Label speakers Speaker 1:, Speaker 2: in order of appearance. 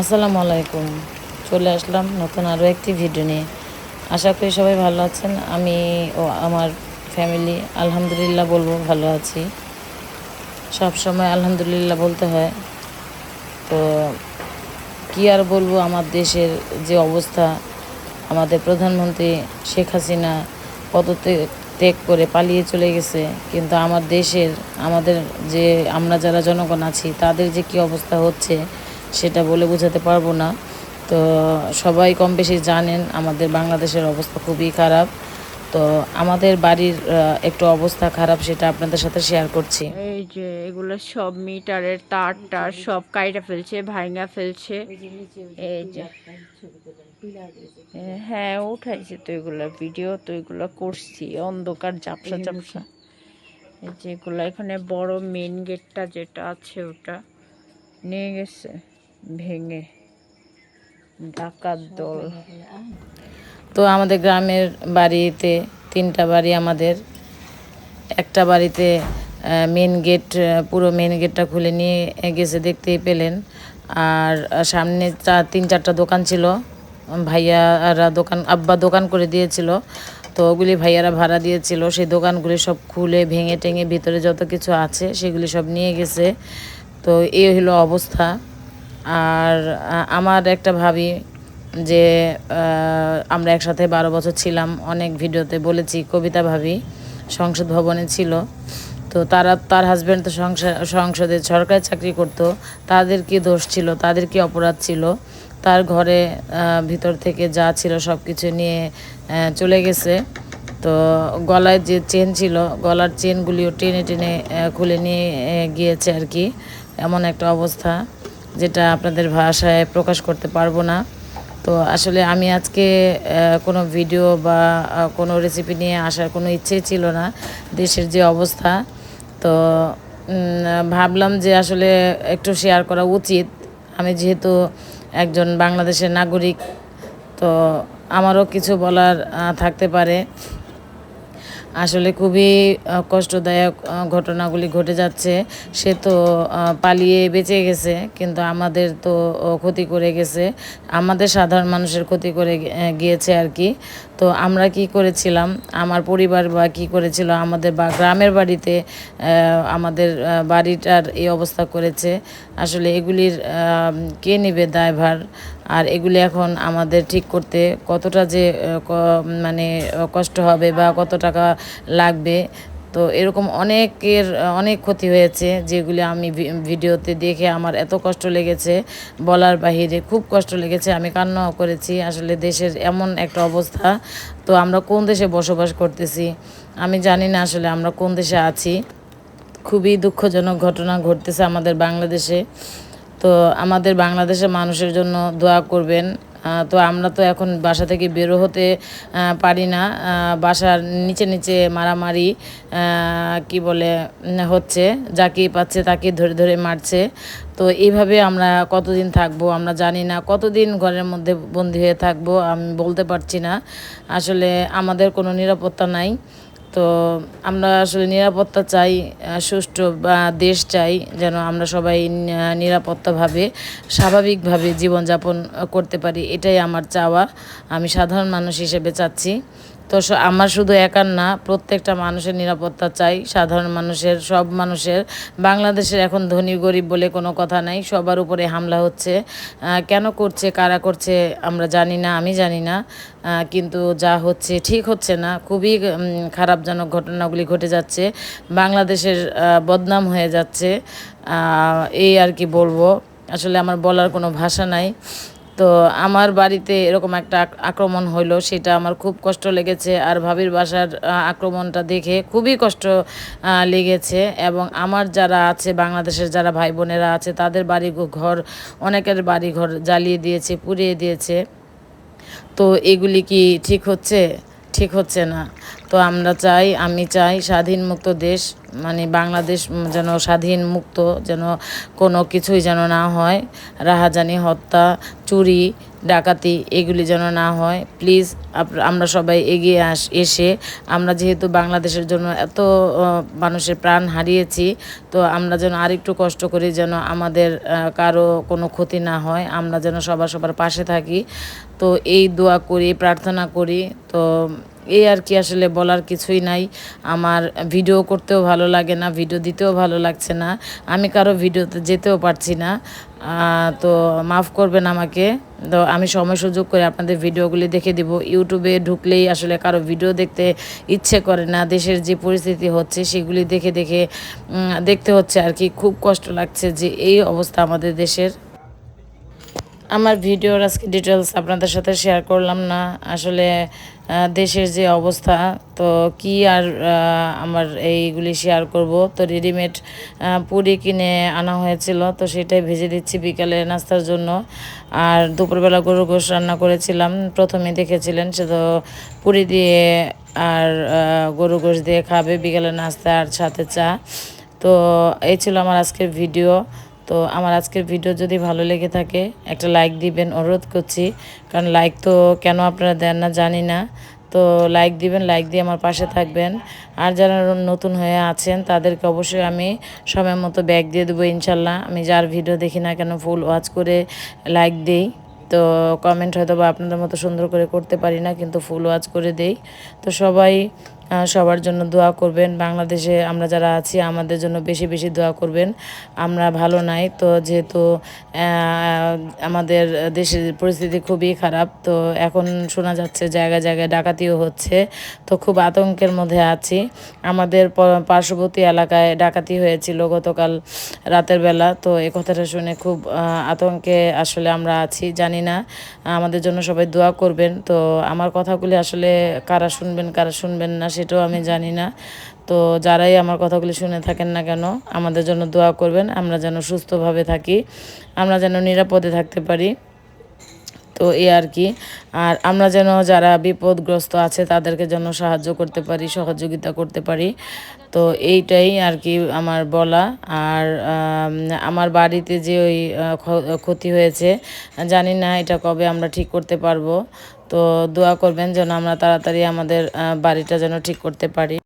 Speaker 1: আসসালামু আলাইকুম। চলে আসলাম নতুন আরও একটি ভিডিও নিয়ে। আশা করি সবাই ভালো আছেন। আমি ও আমার ফ্যামিলি আলহামদুলিল্লাহ বলব ভালো আছি। সব সময় আলহামদুলিল্লাহ বলতে হয়। তো কী আর বলব, আমার দেশের যে অবস্থা, আমাদের প্রধানমন্ত্রী শেখ হাসিনা পদত্যাগ ত্যাগ করে পালিয়ে চলে গেছে। কিন্তু আমার দেশের, আমাদের যে আমরা যারা জনগণ আছি, তাদের যে কী অবস্থা হচ্ছে সেটা বলে বোঝাতে পারব না। তো সবাই কম বেশি জানেন আমাদের বাংলাদেশের অবস্থা খুবই খারাপ। তো আমাদের বাড়ির একটু অবস্থা খারাপ সেটা আপনাদের সাথে শেয়ার করছি।
Speaker 2: এই যে এগুলো সব মিটারের তার টার সব কাইটা ফেলছে ভাঙা ফেলছে। এই যে হ্যাঁ উঠাইছে তো এগুলো ভিডিও তো এগুলো করছি। অন্ধকার ঝাপসা ঝাপসা। এই যে এগুলো এখানে বড় মেন গেটটা যেটা আছে ওটা নিয়ে গেছে। ভেঙে ডাকাত দল।
Speaker 1: তো আমাদের গ্রামের বাড়িতে তিনটা বাড়ি আমাদের। একটা বাড়িতে মেন গেট পুরো মেন গেটটা খুলে নিয়ে গেছে দেখতেই পেলেন। আর সামনে চার তিন চারটা দোকান ছিল। ভাইয়ারা দোকান আব্বা দোকান করে দিয়েছিল। তো ওগুলি ভাইয়ারা ভাড়া দিয়েছিল। সেই দোকানগুলি সব খুলে ভেঙে টেঙে ভিতরে যত কিছু আছে সেগুলি সব নিয়ে গেছে। তো এই হলো অবস্থা। আর আমার একটা ভাবি যে আমরা একসাথে বারো বছর ছিলাম, অনেক ভিডিওতে বলেছি, কবিতা ভাবি সংসদ ভবনে ছিল। তো তারা, তার হাজব্যান্ড তো সংসা- সংসদে সরকারি চাকরি করত, তাদের কি দোষ ছিল, তাদের কি অপরাধ ছিল? তার ঘরে ভিতর থেকে যা ছিল সব কিছু নিয়ে চলে গেছে। তো গলায় যে চেন ছিল, গলার চেনগুলিও টেনে টেনে খুলে নিয়ে গিয়েছে আর কি, এমন একটা অবস্থা। যেটা আপনাদের ভাষায় প্রকাশ করতে পারব না। তো আসলে আমি আজকে কোনো ভিডিও বা কোনো রেসিপি নিয়ে আসার কোনো ইচ্ছেই ছিল না, দেশের যে অবস্থা। তো ভাবলাম যে আসলে একটু শেয়ার করা উচিত। আমি যেহেতু একজন বাংলাদেশের নাগরিক, তো আমারও কিছু বলার থাকতে পারে। আসলে খুবই কষ্টদায়ক ঘটনাগুলি ঘটে যাচ্ছে। সে তো পালিয়ে বেঁচে গেছে, কিন্তু আমাদের তো ক্ষতি করে গেছে। আমাদের সাধারণ মানুষের ক্ষতি করে গিয়েছে আর কি। তো আমরা কি করেছিলাম? আমার পরিবার বা কি করেছিল? আমাদের বা, গ্রামের বাড়িতে আমাদের বাড়িটার এই অবস্থা করেছে। আসলে এগুলির কে নেবে? দায়ভার আর এগুলি এখন আমাদের ঠিক করতে কতটা যে মানে কষ্ট হবে বা কত টাকা লাগবে, তো এরকম অনেকের অনেক ক্ষতি হয়েছে যেগুলি আমি ভিডিওতে দেখে আমার এত কষ্ট লেগেছে বলার বাহিরে, খুব কষ্ট লেগেছে, আমি কান্নাও করেছি। আসলে দেশের এমন একটা অবস্থা, তো আমরা কোন দেশে বসবাস করতেছি, আমি জানি না আসলে আমরা কোন দেশে আছি। খুবই দুঃখজনক ঘটনা ঘটতেছে আমাদের বাংলাদেশে। তো আমাদের বাংলাদেশের মানুষের জন্য দোয়া করবেন। তো আমরা তো এখন বাসা থেকে বেরো হতে পারি না। বাসার নিচে নিচে মারামারি কি বলে, হচ্ছে যাকে পাচ্ছে তাকে ধরে ধরে মারছে। তো এইভাবে আমরা কতদিন থাকব আমরা জানি না। কতদিন ঘরের মধ্যে বন্দি হয়ে থাকব আমি বলতে পারছি না। আসলে আমাদের কোনো নিরাপত্তা নাই। তো আমরা আসলে নিরাপত্তা চাই সুষ্ঠু বা দেশ চাই, যেন আমরা সবাই নিরাপত্তাভাবে, স্বাভাবিকভাবে জীবনযাপন করতে পারি, এটাই আমার চাওয়া। আমি সাধারণ মানুষ হিসেবে চাচ্ছি। তো আমার শুধু একার না, প্রত্যেকটা মানুষের নিরাপত্তা চাই, সাধারণ মানুষের, সব মানুষের। বাংলাদেশের এখন ধনী, গরিব বলে কোনো কথা নাই, সবার উপরে হামলা হচ্ছে। কেন করছে, কারা করছে, আমরা জানি না, আমি জানি না। কিন্তু যা হচ্ছে, ঠিক হচ্ছে না। খুবই খারাপজনক ঘটনাগুলি ঘটে যাচ্ছে। বাংলাদেশের বদনাম হয়ে যাচ্ছে। এই আর কি বলব। আসলে আমার বলার কোনো ভাষা নাই। তো আমার বাড়িতে এরকম একটা আক্রমণ হইল, সেটা আমার খুব কষ্ট লেগেছে আর ভাবির বাসার আক্রমণটা দেখে খুবই কষ্ট লেগেছে। এবং আমার যারা আছে, বাংলাদেশের যারা ভাই বোনেরা আছে, তাদের বাড়ি ঘর, অনেকের বাড়ি ঘর জ্বালিয়ে দিয়েছে, পুড়িয়ে দিয়েছে। তো এগুলি কি ঠিক হচ্ছে? ঠিক হচ্ছে না। তো আমরা চাই, আমি চাই স্বাধীন মুক্ত দেশ মানে বাংলাদেশ যেন স্বাধীন মুক্ত যেন কোনো কিছুই যেন না হয়, রাহাজানি, হত্যা, চুরি, ডাকাতি এগুলি যেন না হয়। প্লিজ আমরা সবাই এগিয়ে আস এসে আমরা যেহেতু বাংলাদেশের জন্য এত মানুষের প্রাণ হারিয়েছি, তো আমরা যেন আরেকটু কষ্ট করি যেন আমাদের কারও কোনো ক্ষতি না হয়, আমরা যেন সবার সবার পাশে থাকি। তো এই দোয়া করি, প্রার্থনা করি, তো এই আর কি আসলে বলার কিছুই নাই। আমার ভিডিও করতেও ভালো লাগে না ভিডিও দিতেও ভালো লাগছে না। আমি কারও ভিডিওতে যেতেও পারছি না। তো মাফ করবেন আমাকে। তো আমি সময় সুযোগ করে আপনাদের ভিডিওগুলি দেখে দিব। ইউটিউবে ঢুকলেই আসলে কারও ভিডিও দেখতে ইচ্ছে করে না। দেশের যে পরিস্থিতি হচ্ছে, সেগুলি দেখে দেখে দেখতে হচ্ছে আর কি। খুব কষ্ট লাগছে যে এই অবস্থা আমাদের দেশের। আমার ভিডিওর আজকে ডিটেলস আপনাদের সাথে শেয়ার করলাম না। আসলে দেশের যে অবস্থা, তো কি আর আমার এইগুলি শেয়ার করব? তো রেডিমেড পুরি কিনে আনা হয়েছিল, তো সেটাই ভেজে দিচ্ছি বিকালে নাস্তার জন্য। আর দুপুরবেলা গরু গোশ রান্না করেছিলাম, প্রথমে দেখেছিলেন সে তো পুরি দিয়ে আর গরু গোশ দিয়ে খাবে বিকালে নাস্তা আর সাথে চা। তো এই ছিল আমার আজকের ভিডিও তো আমার আজকের ভিডিও যদি ভালো লেগে থাকে, একটা লাইক দিবেন, অনুরোধ করছি। কারণ লাইক তো কেন আপনারা দেন না জানি না। তো লাইক দিবেন লাইক দিয়ে আমার পাশে থাকবেন। আর যারা নতুন হয়ে আছেন, তাদেরকে অবশ্যই আমি সময় মতো ব্যাগ দিয়ে দেবো, ইনশাল্লাহ। আমি যার ভিডিও দেখি না কেন ফুল ওয়াচ করে লাইক দিই। তো কমেন্ট হয়তো বা আপনাদের মতো সুন্দর করে করতে পারি না, কিন্তু ফুল ওয়াচ করে দেই। তো সবাই সবার জন্য দোয়া করবেন। বাংলাদেশে আমরা যারা আছি, আমাদের জন্য বেশি বেশি দোয়া করবেন। আমরা ভালো নাই, তো যেহেতু আমাদের দেশের পরিস্থিতি খুবই খারাপ, তো এখন শোনা যাচ্ছে জায়গায় জায়গায় ডাকাতিও হচ্ছে। তো খুব আতঙ্কের মধ্যে আছি। আমাদের পার্শ্ববর্তী এলাকায় ডাকাতি হয়েছিল গতকাল রাতের বেলা, তো এ কথাটা শুনে খুব আতঙ্কে আসলে আমরা আছি, জানি না। আমাদের জন্য সবাই দোয়া করবেন। তো আমার কথাগুলি আসলে কারা শুনবেন কারা শুনবেন না সেটাও আমি জানি না। তো যারাই আমার কথাগুলি শুনে থাকেন না কেন, আমাদের জন্য দোয়া করবেন, আমরা যেন সুস্থভাবে থাকি, আমরা যেন নিরাপদে থাকতে পারি। তো এই আর কি। আর আমরা যেন যারা বিপদগ্রস্ত আছে, তাদেরকে যেন সাহায্য করতে পারি, সহযোগিতা করতে পারি। তো এইটাই আর কি আমার বলা। আর আমার বাড়িতে যে ওই ক্ষতি হয়েছে, জানি না এটা কবে আমরা ঠিক করতে পারব। তো দোয়া করবেন যেন আমরা তাড়াতাড়ি আমাদের বাড়িটা যেন ঠিক করতে পারি।